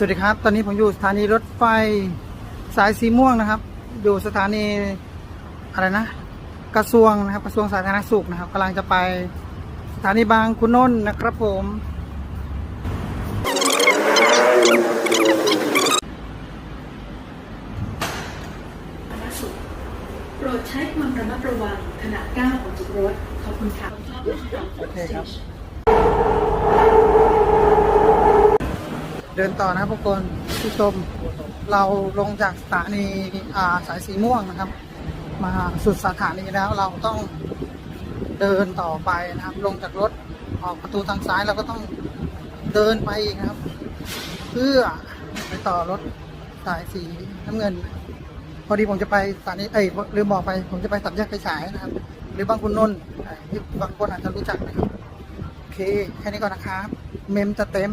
สวัสดีครับ ตอนนี้ผมอยู่สถานีรถไฟสายสีม่วงนะครับ อยู่สถานีอะไรนะ กระทรวงนะครับ กระทรวงสาธารณสุขนะครับกำลังจะไปสถานีบางขุนนนท์นะครับผมสาธารณสุขโปรดใช้ความระมัดระวังขณะก้าวออกจากรถ ขอบคุณค่ะโอเคครับ เดินต่อนะครับทุกคนผู้ชมเราลงจากสถานีาสายสีม่วงนะครับ มาสุดสถานีแล้วเราต้องเดินต่อไปนะครับ ลงจากรถออกประตูทางซ้ายเราก็ต้องเดินไปอีกนะครับ เพื่อไปต่อรถสายสีน้ำเงิน พอดีผมจะไปสถานีเอ้ยลืมบอกไป ผมจะไปสัมแยกไฟฉายนะครับ หรือบางคุณนนท์อ่าที่บางคนอาจจะรู้จักนะครับโอเคแค่นี้ก่อนนะครับ เมมจะเต็ม